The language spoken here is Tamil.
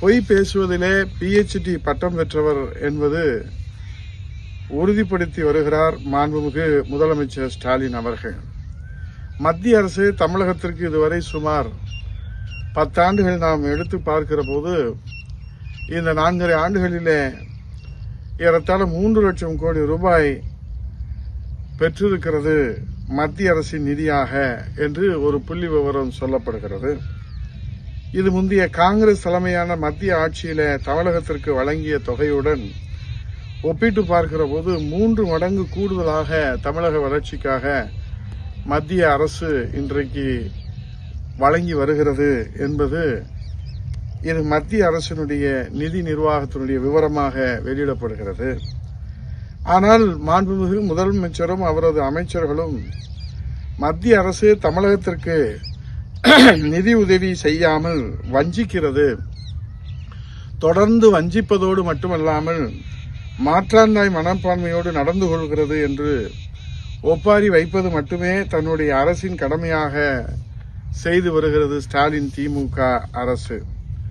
பொய் பேசுவதிலே பிஹெச்டி பட்டம் பெற்றவர் என்பது உறுதிப்படுத்தி வருகிறார் மாண்புமிகு முதலமைச்சர் ஸ்டாலின் அவர்கள். மத்திய அரசு தமிழகத்திற்கு இதுவரை சுமார் பத்தாண்டுகள் நாம் எடுத்து பார்க்கிற போது இந்த நான்கரை ஆண்டுகளிலே ஏறத்தாழ மூன்று லட்சம் கோடி ரூபாய் பெற்றிருக்கிறது மத்திய அரசின் நிதியாக என்று ஒரு புள்ளி விவரம் சொல்லப்படுகிறது. இது முந்தைய காங்கிரஸ் தலைமையான மத்திய ஆட்சியில தமிழகத்திற்கு வழங்கிய தொகையுடன் ஒப்பிட்டு பார்க்கிற போது மூன்று மடங்கு கூடுதலாக தமிழக வளர்ச்சிக்காக மத்திய அரசு இன்றைக்கு வழங்கி வருகிறது என்பது இது மத்திய அரசினுடைய நிதி நிர்வாகத்தினுடைய விவரமாக வெளியிடப்படுகிறது. ஆனால் மாண்புமிகு முதலமைச்சரும் அவரது அமைச்சர்களும் மத்திய அரசு தமிழகத்திற்கு நிதி உதவி செய்யாமல் வஞ்சிக்கிறது. தொடர்ந்து வஞ்சிப்பதோடு மட்டுமல்லாமல் மாற்றாந்தாய் மனப்பான்மையோடு நடந்து கொள்கிறது என்று ஒப்பாரி வைப்பது மட்டுமே தன்னுடைய அரசின் கடமையாக செய்து வருகிறது ஸ்டாலின் திமுக அரசு.